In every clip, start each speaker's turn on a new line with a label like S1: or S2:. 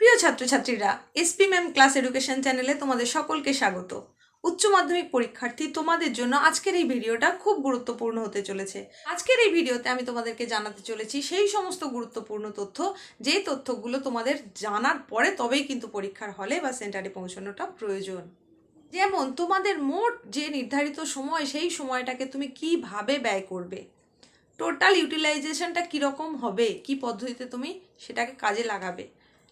S1: প্রিয় ছাত্রছাত্রীরা SP ma'am class education চ্যানেলে তোমাদের সকলকে স্বাগত। উচ্চ মাধ্যমিক পরীক্ষার্থী তোমাদের জন্য আজকের এই ভিডিওটা খুব গুরুত্বপূর্ণ হতে চলেছে। আজকের এই ভিডিওতে আমি তোমাদেরকে জানাতে চলেছি সেই সমস্ত গুরুত্বপূর্ণ তথ্য, যে তথ্যগুলো তোমাদের জানার পরে তবেই কিন্তু পরীক্ষার হলে বা সেন্টারে পৌঁছানোটা প্রয়োজন। যেমন, তোমাদের মোট যে নির্ধারিত সময়, সেই সময়টাকে তুমি কীভাবে ব্যয় করবে? টোটাল ইউটিলাইজেশনটা কীরকম হবে? কি পদ্ধতিতে তুমি সেটাকে কাজে লাগাবে?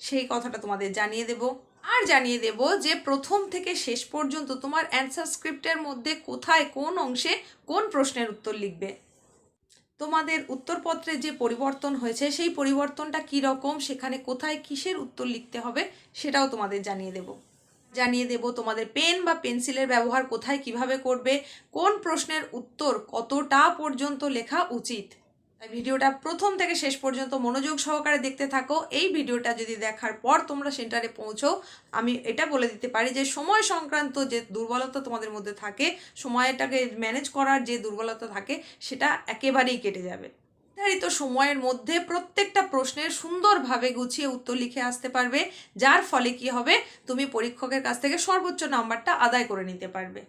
S1: সেই কথাটা তোমাদের জানিয়ে দেব। আর জানিয়ে দেব যে প্রথম থেকে শেষ পর্যন্ত তোমার অ্যান্সার স্ক্রিপ্টের মধ্যে কোথায় কোন অংশে কোন প্রশ্নের উত্তর লিখবে? তোমাদের উত্তরপত্রে যে পরিবর্তন হয়েছে সেই পরিবর্তনটা কী রকম? সেখানে কোথায় কিসের উত্তর লিখতে হবে সেটাও তোমাদের জানিয়ে দেব। জানিয়ে দেব তোমাদের পেন বা পেন্সিলের ব্যবহার কোথায় কীভাবে করবে? কোন প্রশ্নের উত্তর কতটা পর্যন্ত লেখা উচিত? তাই ভিডিওটা প্রথম থেকে শেষ পর্যন্ত মনোযোগ সহকারে দেখতে থাকো। এই ভিডিওটা যদি দেখার পর তোমরা সেন্টারে পৌঁছো আমি এটা বলে দিতে পারি যে সময় সংক্রান্ত যে দুর্বলতা তোমাদের মধ্যে থাকে, সময়টাকে ম্যানেজ করার যে দুর্বলতা থাকে, সেটা একেবারেই কেটে যাবে। নির্ধারিত সময়ের মধ্যে প্রত্যেকটা প্রশ্নের সুন্দরভাবে গুছিয়ে উত্তর লিখে আসতে পারবে, যার ফলে কি হবে? তুমি পরীক্ষকের কাছ থেকে সর্বোচ্চ নাম্বারটা আদায় করে নিতে পারবে।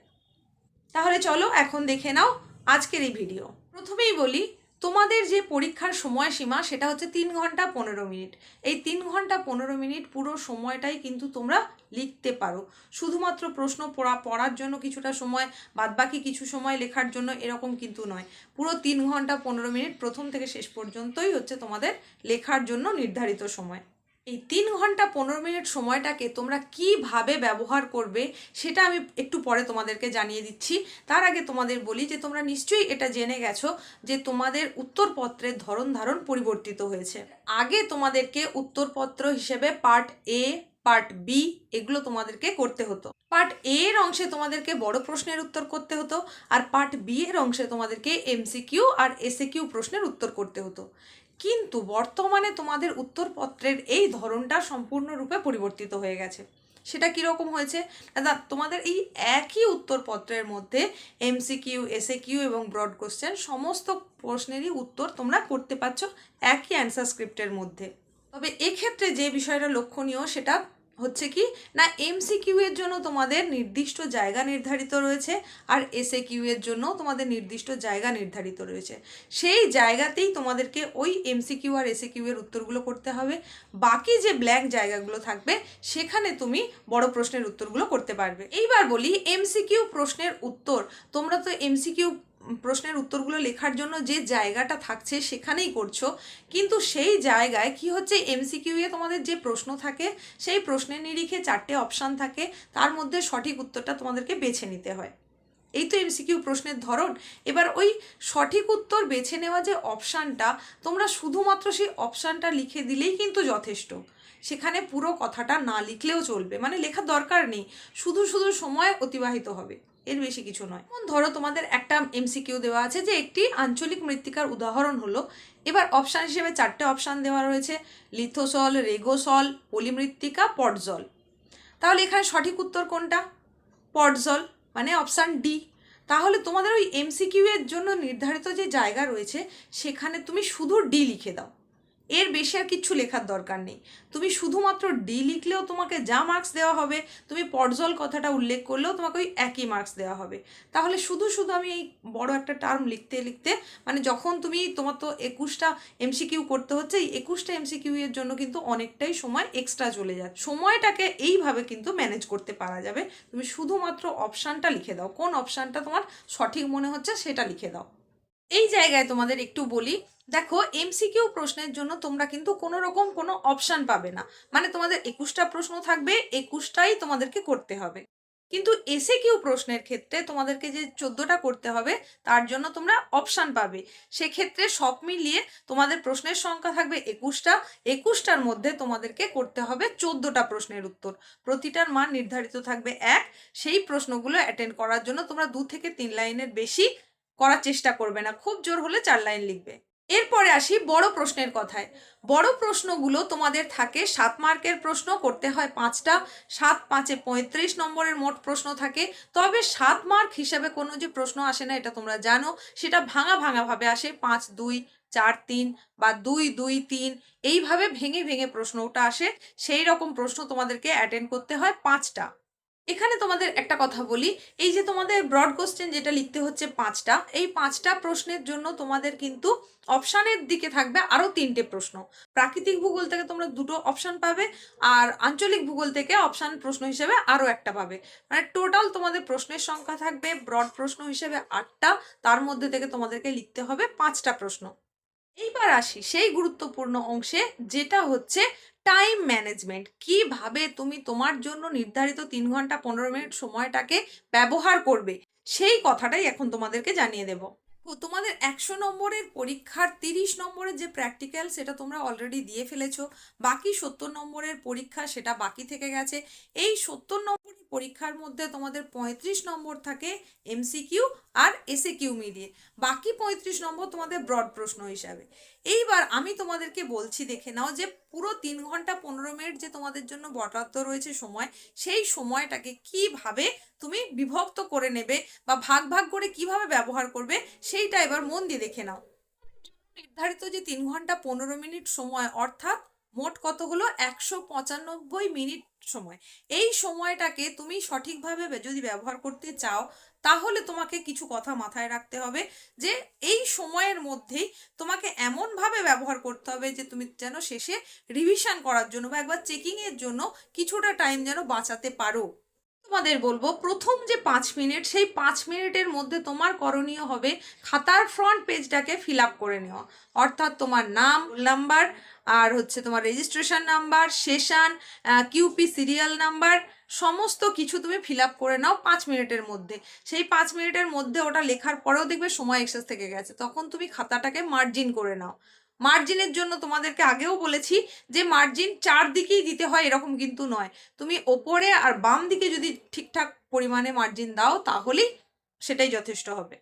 S1: তাহলে চলো এখন দেখে নাও আজকের এই ভিডিও। প্রথমেই বলি তোমাদের যে পরীক্ষার সময়সীমা সেটা হচ্ছে তিন ঘণ্টা পনেরো মিনিট। এই তিন ঘণ্টা পনেরো মিনিট পুরো সময়টাই কিন্তু তোমরা লিখতে পারো। শুধুমাত্র প্রশ্ন পড়া, পড়ার জন্য কিছুটা সময়, বাদবাকি কিছু সময় লেখার জন্য এরকম কিন্তু নয়। পুরো তিন ঘণ্টা পনেরো মিনিট প্রথম থেকে শেষ পর্যন্তই হচ্ছে তোমাদের লেখার জন্য নির্ধারিত সময়। এই তিন ঘণ্টা পনেরো মিনিট সময়টাকে তোমরা কীভাবে ব্যবহার করবে সেটা আমি একটু পরে তোমাদেরকে জানিয়ে দিচ্ছি। তার আগে তোমাদের বলি যে তোমরা নিশ্চয়ই এটা জেনে গেছো যে তোমাদের উত্তরপত্রের ধরন ধারণ পরিবর্তিত হয়েছে। আগে তোমাদেরকে উত্তরপত্র হিসেবে পার্ট এ পার্ট বি এগুলো তোমাদেরকে করতে হতো। পার্ট এ এর অংশে তোমাদেরকে বড় প্রশ্নের উত্তর করতে হতো আর পার্ট বি এর অংশে তোমাদেরকে এমসিকিউ আর এসএকিউ প্রশ্নের উত্তর করতে হতো। কিন্তু বর্তমানে তোমাদের উত্তরপত্রের এই ধরনটা সম্পূর্ণরূপে পরিবর্তিত হয়ে গেছে। সেটা কীরকম হয়েছে? দাদা, তোমাদের এই একই উত্তরপত্রের মধ্যে এমসিকিউ এসএ কিউ এবং ব্রড কোশ্চেন সমস্ত প্রশ্নেরই উত্তর তোমরা করতে পারছ একই অ্যান্সার স্ক্রিপ্টের মধ্যে। তবে এক্ষেত্রে যে বিষয়টা লক্ষণীয় সেটা হচ্ছে কি, না এমসিকিউ এর জন্য তোমাদের নির্দিষ্ট জায়গা নির্ধারিত রয়েছে আর এসএ কিউ এর জন্য তোমাদের নির্দিষ্ট জায়গা নির্ধারিত রয়েছে। সেই জায়গাতেই তোমাদেরকে ওই এমসিকিউ আর এসএ কিউ এর উত্তরগুলো করতে হবে। বাকি যে ব্ল্যাঙ্ক জায়গাগুলো থাকবে, সেখানে তুমি বড় প্রশ্নের উত্তরগুলো করতে পারবে। এইবার বলি এমসিকিউ প্রশ্নের উত্তর, তোমরা তো এমসিকিউ প্রশ্নের উত্তরগুলো লেখার জন্য যে জায়গাটা থাকছে সেখানেই করছ। কিন্তু সেই জায়গায় কি হচ্ছে? এমসিকিউ এ তোমাদের যে প্রশ্ন থাকে, সেই প্রশ্নের নিরিখে চারটে অপশান থাকে। তার মধ্যে সঠিক উত্তরটা তোমাদেরকে বেছে নিতে হয়। এই তো এমসিকিউ প্রশ্নের ধরন। এবার ওই সঠিক উত্তর বেছে নেওয়া যে অপশানটা তোমরা শুধুমাত্র সেই অপশানটা লিখে দিলেই কিন্তু যথেষ্ট। সেখানে পুরো কথাটা না লিখলেও চলবে। মানে লেখার দরকার নেই। শুধু শুধু সময় অতিবাহিত হবে। এর বেশি কিছু নয়। যেমন ধরো তোমাদের একটা এমসিকিউ দেওয়া আছে যে একটি আঞ্চলিক মৃত্তিকার উদাহরণ হলো, এবার অপশান হিসেবে চারটে অপশান দেওয়া রয়েছে, লিথোসল, রেগোসল, পলিমৃত্তিকা, পটজল। তাহলে এখানে সঠিক উত্তর কোনটা? পটজল মানে অপশান ডি তাহলে তোমাদের ওই এমসিকিউ এর জন্য নির্ধারিত যে জায়গা রয়েছে, সেখানে তুমি শুধু ডি লিখে দাও। এর বেশি আর কিচ্ছু লেখার দরকার নেই। তুমি শুধুমাত্র ডি লিখলেও তোমাকে যা মার্কস দেওয়া হবে, তুমি পটজল কথাটা উল্লেখ করলেও তোমাকে ওই একই মার্কস দেওয়া হবে। তাহলে শুধু শুধু আমি এই বড় একটা টার্ম লিখতে লিখতে মানে যখন তুমি তোমার তো একুশটা এমসিকিউ করতে হচ্ছে, এই একুশটা এমসিকিউ এর জন্য কিন্তু অনেকটাই সময় এক্সট্রা চলে যায়। সময়টাকে এইভাবে কিন্তু ম্যানেজ করতে পারা যাবে। তুমি শুধুমাত্র অপশানটা লিখে দাও। কোন অপশানটা তোমার সঠিক মনে হচ্ছে সেটা লিখে দাও। এই জায়গায় তোমাদের একটু বলি দেখো এমসিকিউ প্রশ্নের জন্য তোমরা কিন্তু কোনো রকম কোনো অপশান পাবে না। মানে তোমাদের একুশটা প্রশ্ন থাকবে, একুশটাই তোমাদেরকে করতে হবে। কিন্তু এসে কিউ প্রশ্নের ক্ষেত্রে তোমাদেরকে যে চোদ্দোটা করতে হবে, তার জন্য তোমরা অপশান পাবে। সেক্ষেত্রে সব মিলিয়ে তোমাদের প্রশ্নের সংখ্যা থাকবে একুশটা। একুশটার মধ্যে তোমাদেরকে করতে হবে চোদ্দোটা প্রশ্নের উত্তর। প্রতিটার মান নির্ধারিত থাকবে এক। সেই প্রশ্নগুলো অ্যাটেন্ড করার জন্য তোমরা দু থেকে তিন লাইনের বেশি করার চেষ্টা করবে না। খুব জোর হলে চার লাইন লিখবে। এরপরে আসি বড় প্রশ্নের কথায়। বড় প্রশ্নগুলো তোমাদের থাকে, সাত মার্কের প্রশ্ন করতে হয় পাঁচটা, সাত পাঁচে পঁয়ত্রিশ নম্বরের মোট প্রশ্ন থাকে। তবে সাত মার্ক হিসাবে কোনো যে প্রশ্ন আসে না, এটা তোমরা জানো। সেটা ভাঙা ভাঙাভাবে আসে, পাঁচ, দুই, চার, তিন বা দুই দুই, তিন, এইভাবে ভেঙে ভেঙে প্রশ্ন ওটা আসে। সেই রকম প্রশ্ন তোমাদেরকে অ্যাটেন্ড করতে হয় পাঁচটা। এখানে তোমাদের একটা কথা বলি, এই যে তোমাদের ব্রড কোশ্চেন যেটা লিখতে হচ্ছে পাঁচটা, এই পাঁচটা প্রশ্নের জন্য তোমাদের কিন্তু অপশানের দিকে থাকবে আরও তিনটে প্রশ্ন। প্রাকৃতিক ভূগোল থেকে তোমরা দুটো অপশান পাবে আর আঞ্চলিক ভূগোল থেকে অপশান প্রশ্ন হিসেবে আরও একটা পাবে। মানে টোটাল তোমাদের প্রশ্নের সংখ্যা থাকবে ব্রড প্রশ্ন হিসেবে আটটা, তার মধ্যে থেকে তোমাদেরকে লিখতে হবে পাঁচটা প্রশ্ন। এইবার আসি সেই গুরুত্বপূর্ণ অংশে, যেটা হচ্ছে টাইম ম্যানেজমেন্ট কীভাবে তুমি তোমার জন্য নির্ধারিত তিন ঘণ্টা পনেরো মিনিট সময়টাকে ব্যবহার করবে, সেই কথাটাই এখন তোমাদেরকে জানিয়ে দেব। তোমাদের একশো নম্বরের পরীক্ষার তিরিশ নম্বরের যে প্র্যাকটিক্যাল সেটা তোমরা অলরেডি দিয়ে ফেলেছো, বাকি সত্তর নম্বরের পরীক্ষা সেটা বাকি থেকে গেছে, এই সত্তর নম্বরের পরীক্ষার মধ্যে তোমাদের পঁয়ত্রিশ নম্বর থাকে এমসিকিউ আর এসএ কিউ মিলিয়ে। বাকি পঁয়ত্রিশ নম্বর তোমাদের ব্রড প্রশ্ন হিসাবে। এইবার আমি তোমাদেরকে বলছি, দেখে নাও যে পুরো তিন ঘণ্টা পনেরো মিনিট যে তোমাদের জন্য বরাদ্দ রয়েছে সময়, সেই সময়টাকে কীভাবে তুমি বিভক্ত করে নেবে বা ভাগ ভাগ করে কীভাবে ব্যবহার করবে, সেইটা এবার মন দিয়ে দেখে নাও। নির্ধারিত যে তিন ঘণ্টা পনেরো মিনিট সময়, অর্থাৎ মোট কত হলো? একশো পঁচানব্বই মিনিট সময়। এই সময়টাকে তুমি সঠিকভাবে যদি ব্যবহার করতে চাও, তাহলে তোমাকে কিছু কথা মাথায় রাখতে হবে যে এই সময়ের মধ্যেই তোমাকে এমনভাবে ব্যবহার করতে হবে যে তুমি যেন শেষে রিভিশন করার জন্য বা একবার চেকিংয়ের জন্য কিছুটা টাইম যেন বাঁচাতে পারো। তোমাদের বলব, প্রথম যে পাঁচ মিনিট, সেই পাঁচ মিনিটের মধ্যে তোমার করণীয় হবে খাতার ফ্রন্ট পেজটাকে ফিল আপ করে নেওয়া। অর্থাৎ তোমার নাম নাম্বার আর হচ্ছে তোমার registration number session QP serial number সমস্ত কিছু তুমি ফিল আপ করে নাও পাঁচ মিনিটের মধ্যে। সেই পাঁচ মিনিটের মধ্যে ওটা লেখার পরেও দেখবে সময় এক্সেস থেকে গেছে। তখন তুমি খাতাটাকে মার্জিন করে নাও। মার্জিনের জন্য তোমাদেরকে আগেও বলেছি যে মার্জিন চারদিকেই দিতে হয় এরকম কিন্তু নয়। তুমি ওপরে আর বাম দিকে যদি ঠিকঠাক পরিমাণে মার্জিন দাও তাহলেই সেটাই যথেষ্ট হবে।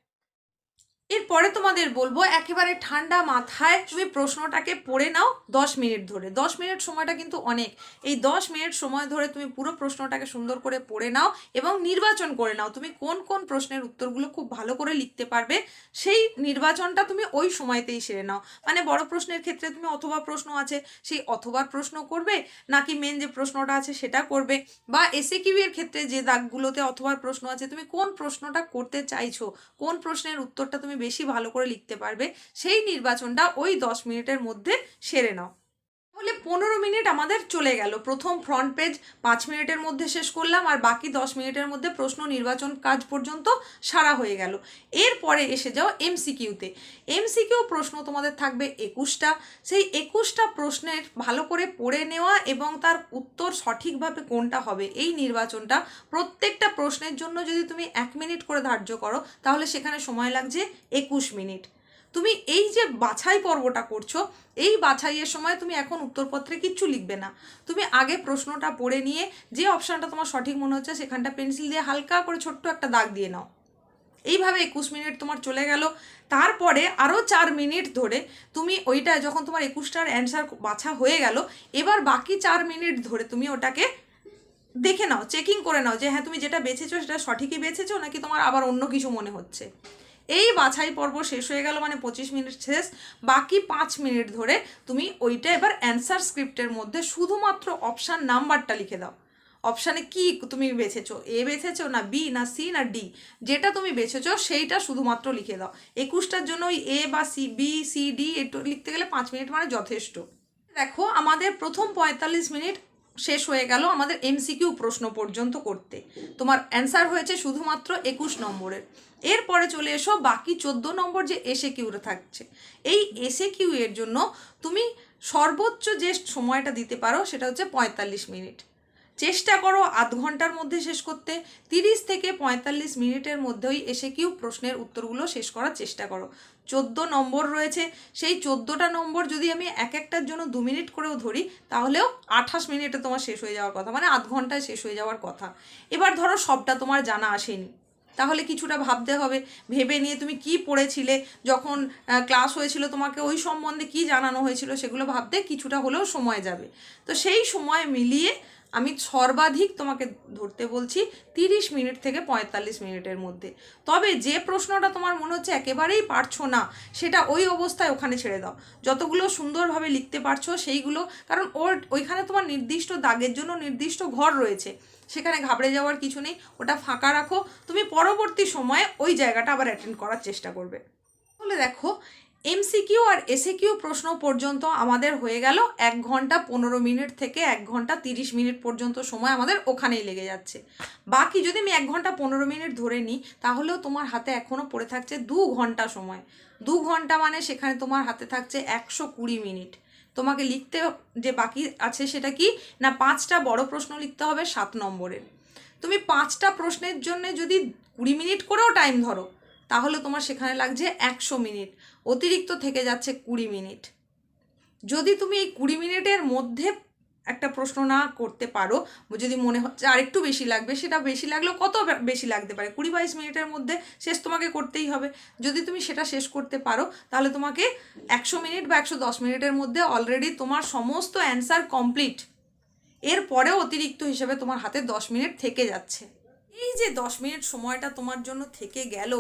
S1: এরপরে তোমাদের বলব, একেবারে ঠান্ডা মাথায় তুমি প্রশ্নটাকে পড়ে নাও দশ মিনিট ধরে। দশ মিনিট সময়টা কিন্তু অনেক। এই দশ মিনিট সময় ধরে তুমি পুরো প্রশ্নটাকে সুন্দর করে পড়ে নাও এবং নির্বাচন করে নাও। তুমি কোন কোন প্রশ্নের উত্তরগুলো খুব ভালো করে লিখতে পারবে, সেই নির্বাচনটা তুমি ওই সময়তেই সেরে নাও। মানে বড় প্রশ্নের ক্ষেত্রে তুমি অথবা প্রশ্ন আছে, সেই অথবার প্রশ্ন করবে, নাকি মেন যে প্রশ্নটা আছে সেটা করবে। বা এসে কিউ এর ক্ষেত্রে যে দাগগুলোতে অথবার প্রশ্ন আছে, তুমি কোন প্রশ্নটা করতে চাইছো, কোন প্রশ্নের উত্তরটা তুমি বেশি ভালো করে লিখতে পারবে সেই নির্বাচনটা ওই দশ মিনিটের মধ্যে সেরে নাও। তাহলে পনেরো মিনিট আমাদের চলে গেল। প্রথম ফ্রন্ট পেজ পাঁচ মিনিটের মধ্যে শেষ করলাম আর বাকি দশ মিনিটের মধ্যে প্রশ্ন নির্বাচন কাজ পর্যন্ত সারা হয়ে গেল। এরপরে এসে যাও এমসিকিউতে এমসিকিউ প্রশ্ন তোমাদের থাকবে একুশটা। সেই একুশটা প্রশ্নের ভালো করে পড়ে নেওয়া এবং তার উত্তর সঠিকভাবে কোনটা হবে এই নির্বাচনটা প্রত্যেকটা প্রশ্নের জন্য যদি তুমি এক মিনিট করে ধার্য করো, তাহলে সেখানে সময় লাগছে একুশ মিনিট। তুমি এই যে বাছাই পর্বটা করছ, এই বাছাইয়ের সময় তুমি এখন উত্তরপত্রে কিচ্ছু লিখবে না। তুমি আগে প্রশ্নটা পড়ে নিয়ে যে অপশানটা তোমার সঠিক মনে হচ্ছে সেখানটা পেন্সিল দিয়ে হালকা করে ছোট্ট একটা দাগ দিয়ে নাও। এইভাবে একুশ মিনিট তোমার চলে গেল। তারপরে আরও চার মিনিট ধরে তুমি ওইটা যখন তোমার একুশটার অ্যান্সার বাছা হয়ে গেল, এবার বাকি চার মিনিট ধরে তুমি ওটাকে দেখে নাও, চেকিং করে নাও যে হ্যাঁ তুমি যেটা বেছেছো সেটা সঠিকই বেছেছো নাকি তোমার আবার অন্য কিছু মনে হচ্ছে। এই বাছাই পর্ব শেষ হয়ে গেল মানে পঁচিশ মিনিট শেষ। বাকি পাঁচ মিনিট ধরে তুমি ওইটা এবার অ্যান্সার স্ক্রিপ্টের মধ্যে শুধুমাত্র অপশান নাম্বারটা লিখে দাও। অপশানে কি তুমি বেছেছো? এ বেছেছো না বি না সি না ডি যেটা তুমি বেছেছো সেইটা শুধুমাত্র লিখে দাও। একুশটার জন্য ওই এ বা সি বি সি ডি একটু লিখতে গেলে পাঁচ মিনিট মানে যথেষ্ট। দেখো, আমাদের প্রথম পঁয়তাল্লিশ মিনিট শেষ হয়ে গেল আমাদের এমসিকিউ প্রশ্ন পর্যন্ত করতে। তোমার অ্যান্সার হয়েছে শুধুমাত্র একুশ নম্বরের। এরপরে চলে এসো বাকি চোদ্দ নম্বর যে এসে কিউরে থাকছে। এই এসে কিউ এর জন্য তুমি সর্বোচ্চ যে সময়টা দিতে পারো সেটা হচ্ছে পঁয়তাল্লিশ মিনিট। চেষ্টা করো আধ ঘণ্টার মধ্যে শেষ করতে। তিরিশ থেকে পঁয়তাল্লিশ মিনিটের মধ্যে ওই এসে কিউ প্রশ্নের উত্তরগুলো শেষ করার চেষ্টা করো। চোদ্দ নম্বর রয়েছে, সেই চোদ্দোটা নম্বর যদি আমি এক একটার জন্য দু মিনিট করেও ধরি, তাহলেও আঠাশ মিনিটে তোমার শেষ হয়ে যাওয়ার কথা মানে আধ ঘন্টায় শেষ হয়ে যাওয়ার কথা। এবার ধরো সবটা তোমার জানা আসেনি, তাহলে কিছুটা ভাবতে হবে। ভেবে নিয়ে তুমি কি পড়েছিলে, যখন ক্লাস হয়েছিল তোমাকে ওই সম্বন্ধে কি জানানো হয়েছিল সেগুলো ভাবতে কিছুটা হলেও সময় যাবে। তো সেই সময় মিলিয়ে আমি সর্বাধিক তোমাকে ধরতে বলছি তিরিশ মিনিট থেকে পঁয়তাল্লিশ মিনিটের মধ্যে। তবে যে প্রশ্নটা তোমার মনে হচ্ছে একেবারেই পারছ না, সেটা ওই অবস্থায় ওখানে ছেড়ে দাও। যতগুলো সুন্দরভাবে লিখতে পারছ সেইগুলো, কারণ ওর, ওইখানে তোমার নির্দিষ্ট দাগের জন্য নির্দিষ্ট ঘর রয়েছে। সেখানে ঘাবড়ে যাওয়ার কিছু নেই, ওটা ফাঁকা রাখো। তুমি পরবর্তী সময়ে ওই জায়গাটা আবার অ্যাটেন্ড করার চেষ্টা করবে। তাহলে দেখো এমসিকিউ আর এসএকিউ প্রশ্ন পর্যন্ত আমাদের হয়ে গেল। এক ঘণ্টা পনেরো মিনিট থেকে এক ঘণ্টা তিরিশ মিনিট পর্যন্ত সময় আমাদের ওখানেই লেগে যাচ্ছে। বাকি যদি আমি এক ঘণ্টা পনেরো মিনিট ধরে নিই, তাহলেও তোমার হাতে এখনও পড়ে থাকছে দু ঘণ্টা সময়। দু ঘণ্টা মানে সেখানে তোমার হাতে থাকছে একশো কুড়ি মিনিট। তোমাকে লিখতে যে বাকি আছে সেটা কি? না, পাঁচটা বড় প্রশ্ন লিখতে হবে সাত নম্বরের। তুমি পাঁচটা প্রশ্নের জন্য যদি কুড়ি মিনিট করেও টাইম ধরো, তাহলে তোমার সেখানে লাগছে একশো মিনিট। অতিরিক্ত থেকে যাচ্ছে কুড়ি মিনিট। যদি তুমি এই কুড়ি মিনিটের মধ্যে একটা প্রশ্ন না করতে পারো, যদি মনে হচ্ছে আর একটু বেশি লাগবে, সেটা বেশি লাগলেও কত বেশি লাগতে পারে? কুড়ি বাইশ মিনিটের মধ্যে শেষ তোমাকে করতেই হবে। যদি তুমি সেটা শেষ করতে পারো, তাহলে তোমাকে একশো মিনিট বা একশো দশ মিনিটের মধ্যে অলরেডি তোমার সমস্ত অ্যান্সার কমপ্লিট এর পরেও অতিরিক্ত হিসেবে তোমার হাতে দশ মিনিট থেকে যাচ্ছে। এই যে দশ মিনিট সময়টা তোমার জন্য থেকে গেল,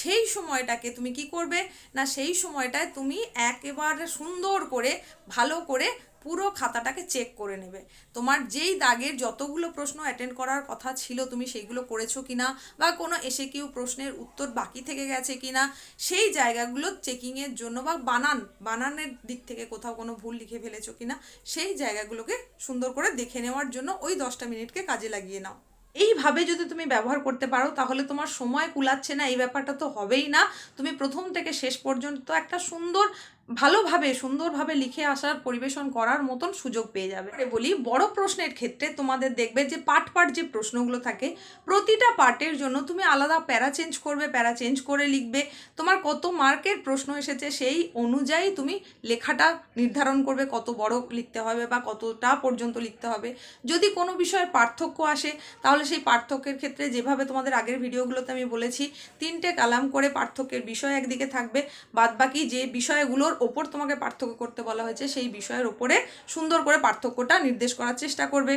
S1: সেই সময়টাকে তুমি কি করবে? না, সেই সময়টায় তুমি একেবারে সুন্দর করে, ভালো করে পুরো খাতাটাকে চেক করে নেবে। তোমার যেই দাগের যতগুলো প্রশ্ন অ্যাটেন্ড করার কথা ছিল, তুমি সেইগুলো করেছ কি না বা কোনো এসে কেউ প্রশ্নের উত্তর বাকি থেকে গেছে কিনা, সেই জায়গাগুলো চেকিংয়ের জন্য বা বানান, বানানের দিক থেকে কোথাও কোনো ভুল লিখে ফেলেছো কি না সেই জায়গাগুলোকে সুন্দর করে দেখে নেওয়ার জন্য ওই দশটা মিনিটকে কাজে লাগিয়ে নাও। এইভাবে যদি তুমি ব্যবহার করতে পারো, তাহলে তোমার সময় কুলাচ্ছে না। এই ব্যাপারটা তো হবেই না। তুমি প্রথম থেকে শেষ পর্যন্ত একটা সুন্দর ভালোভাবে, সুন্দরভাবে লিখে আসার, পরিবেশন করার মতন সুযোগ পেয়ে যাবে। বলি, বড় প্রশ্নের ক্ষেত্রে তোমাদের দেখবে যে পার্ট পার্ট যে প্রশ্নগুলো থাকে, প্রতিটা পার্টের জন্য তুমি আলাদা প্যারা চেঞ্জ করবে, প্যারা চেঞ্জ করে লিখবে। তোমার কত মার্কের প্রশ্ন এসেছে সেই অনুযায়ী তুমি লেখাটা নির্ধারণ করবে, কত বড় লিখতে হবে বা কতটা পর্যন্ত লিখতে হবে। যদি কোনো বিষয়ের পার্থক্য আসে, তাহলে সেই পার্থক্যের ক্ষেত্রে যেভাবে তোমাদের আগের ভিডিওগুলোতে আমি বলেছি, তিনটে কালাম করে পার্থক্যের বিষয় একদিকে থাকবে, বাদবাকি যে বিষয়গুলোর ওপর তোমাকে পার্থক্য করতে বলা হয়েছে, সেই বিষয়ের ওপরে সুন্দর করে পার্থক্যটা নির্দেশ করার চেষ্টা করবে।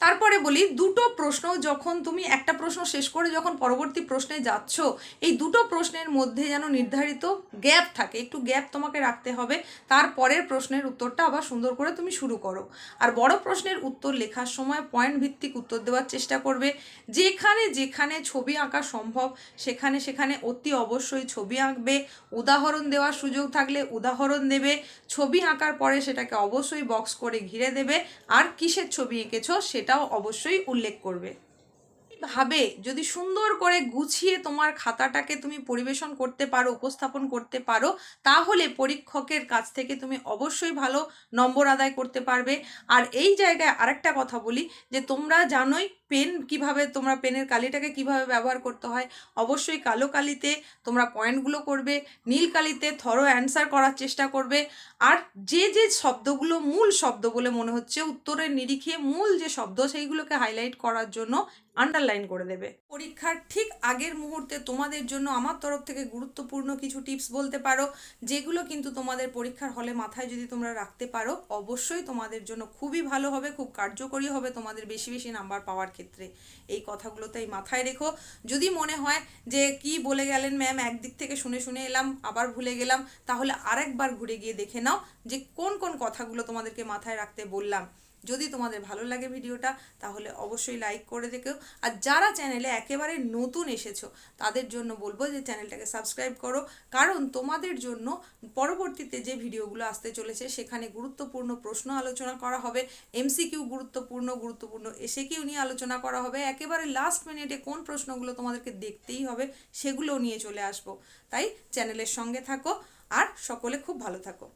S1: তারপরে বলি, দুটো প্রশ্ন যখন তুমি একটা প্রশ্ন শেষ করে যখন পরবর্তী প্রশ্নে যাচ্ছ, এই দুটো প্রশ্নের মধ্যে যেন নির্ধারিত গ্যাপ থাকে, একটু গ্যাপ তোমাকে রাখতে হবে। তারপরের প্রশ্নের উত্তরটা আবার সুন্দর করে তুমি শুরু করো। আর বড় প্রশ্নের উত্তর লেখার সময় পয়েন্ট ভিত্তিক উত্তর দেওয়ার চেষ্টা করবে। যেখানে যেখানে ছবি আঁকা সম্ভব, সেখানে সেখানে অতি অবশ্যই ছবি আঁকবে। উদাহরণ দেওয়ার সুযোগ থাকলে উদাহরণ দেবে। ছবি আঁকার পরে সেটাকে অবশ্যই বক্স করে ঘিরে দেবে। আর কিসের ছবি এঁকেছো সেটাও অবশ্যই উল্লেখ করবে। ভাবে যদি সুন্দর করে গুছিয়ে তোমার খাতাটাকে তুমি পরিবেশন করতে পারো, উপস্থাপন করতে পারো, তাহলে পরীক্ষকের কাছ থেকে তুমি অবশ্যই ভালো নম্বর আদায় করতে পারবে। আর এই জায়গায় আরেকটা কথা বলি যে তোমরা জানোই পেন কীভাবে তোমরা পেনের কালিটাকে কীভাবে ব্যবহার করতে হয়? অবশ্যই কালো কালিতে তোমরা পয়েন্টগুলো করবে, নীল কালিতে থরো অ্যান্সার করার চেষ্টা করবে, আর যে যে শব্দগুলো মূল শব্দ বলে মনে হচ্ছে, উত্তরের নিরিখে মূল যে শব্দ সেইগুলোকে হাইলাইট করার জন্য আন্ডারলাইন করে দেবে। পরীক্ষার ঠিক আগের মুহূর্তে তোমাদের জন্য আমার তরফ থেকে গুরুত্বপূর্ণ কিছু টিপস বলতে পারো, যেগুলো কিন্তু তোমাদের পরীক্ষার হলে মাথায় যদি তোমরা রাখতে পারো, অবশ্যই তোমাদের জন্য খুবই ভালো হবে, খুব কার্যকরী হবে, তোমাদের বেশি বেশি নাম্বার পাওয়ার ক্ষেত্রে। এই কথাগুলো তাই মাথায় রেখো। যদি মনে হয় যে কি বলে গেলেন ম্যাম, একদিক থেকে শুনে শুনে এলাম, আবার ভুলে গেলাম, তাহলে আরেকবার ঘুরে গিয়ে দেখে নাও যে কোন কোন কথাগুলো তোমাদেরকে মাথায় রাখতে বললাম। যদি তোমাদের ভালো লাগে ভিডিওটা, তাহলে অবশ্যই লাইক করে দেখো আর যারা চ্যানেলে একেবারে নতুন এসেছ, তাদের জন্য বলব যে চ্যানেলটাকে সাবস্ক্রাইব করো। কারণ তোমাদের জন্য পরবর্তীতে যে ভিডিওগুলো আসতে চলেছে, সেখানে গুরুত্বপূর্ণ প্রশ্ন আলোচনা করা হবে। এমসিকিউ গুরুত্বপূর্ণ গুরুত্বপূর্ণ এসে কিউ নিয়ে আলোচনা করা হবে। একেবারে লাস্ট মিনিটে কোন প্রশ্নগুলো তোমাদেরকে দেখতেই হবে সেগুলোও নিয়ে চলে আসব। তাই চ্যানেলের সঙ্গে থাকো, আর সকলে খুব ভালো থাকো।